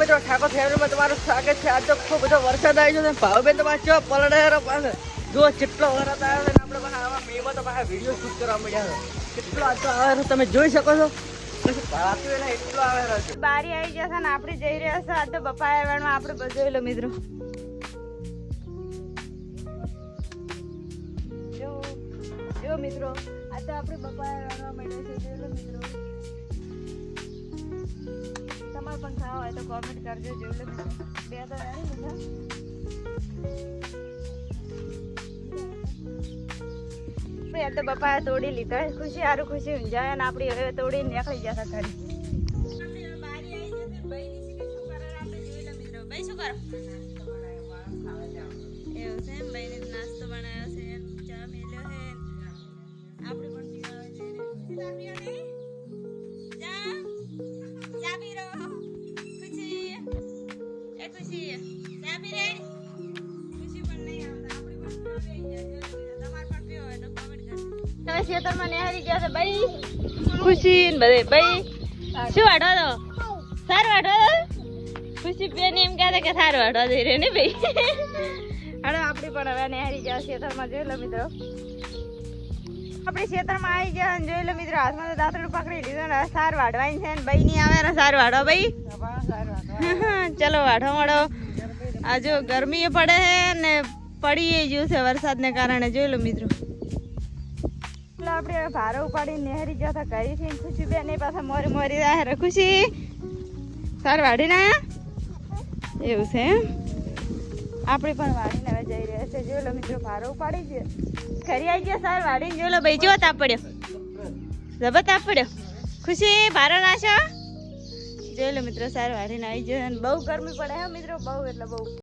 મિત્રો, ઠાકોર ફેમિલીમાં તમારું સ્વાગત છે. આજ તો ખૂબ બધો વરસાદ આવી ગયો છે ભાવબેન તમારે ચો પલડે પાસે જો કેટલો વરસાદ આવ્યો છે આપણે પાસે આવા મેમાં તો પાસે વીડિયો શૂટ કરવા મળ્યા છે. કેટલો આજ તો આવે છે તમે જોઈ શકો છો. છે. બારી આવી જશે ને આપણે જઈ રહ્યા છે. આ તો બપા આવવાનું આપણે બધું લો મિત્રો. જો મિત્રો આ તો આપણે બપા આવવા માંડ્યા છે. મિત્રો. પણ ખાવા હોય તો કોમેન્ટ કરજો, જોઈ લઉં બે તો વેણી લીધા આ તો બપા તોડી લીધા. ખુશી સારું ખુશી ઊંઝાય અને આપણી હવે તોડી નીકળી જશે ઘરે. છે એમ નાસ્તો બનાવ્યો છે ચા છે. આપણે પણ પીવા જઈએ એ ખુશી રે? ખુશી પણ નહીં આવતા. આપણે પણ પીવા જાય. તમારે પણ પીવો હોય તો કોમેન્ટ કરજો તમે ખેતરમાં નિહારી ગયા છે ભાઈ ખુશી ને બધે. ભાઈ શું વાઢવા દો સારું વાઢવા ખુશી બેન એમ કહેતા કે સારું ને ભાઈ. હવે આપણી પણ હવે નિહારી ગયા ખેતરમાં જોઈ લો મિત્રો. આપણે ખેતરમાં આવી ગયા અને જોઈ લો મિત્રો. હાથમાં તો દાંતડું પકડી લીધું ને. સાર વાઢવાની છે ને. ભાઈ ની આવે ને સાર વાઢો ભાઈ. ચલો, વાઢો વાળો આ જો ગરમી પડે છે ને પડી ગયું છે વરસાદને કારણે. જોઈ લો મિત્રો. આપણે ભારો ઉપાડી નેહરી જતા કરી છે ખુશી બેન એ પાછા મોરી મોરી રહે ખુશી? સાર વાઢી ના એવું છે આપણે પણ વાડીને હવે જઈ રહ્યા છે. જોઈ લો મિત્રો, ભારો ઉપાડી છે. ખરી આવી ગયા સર વાડીને જોઈ લો, ભાઈ, જો તાપ પડ્યો. જબર તાપ ખુશી, ભારો નાશો? જોઈ લો મિત્રો, સારું હારીને આવી ગયો અને બહુ ગરમી પડે હે મિત્રો, બહુ એટલે બહુ.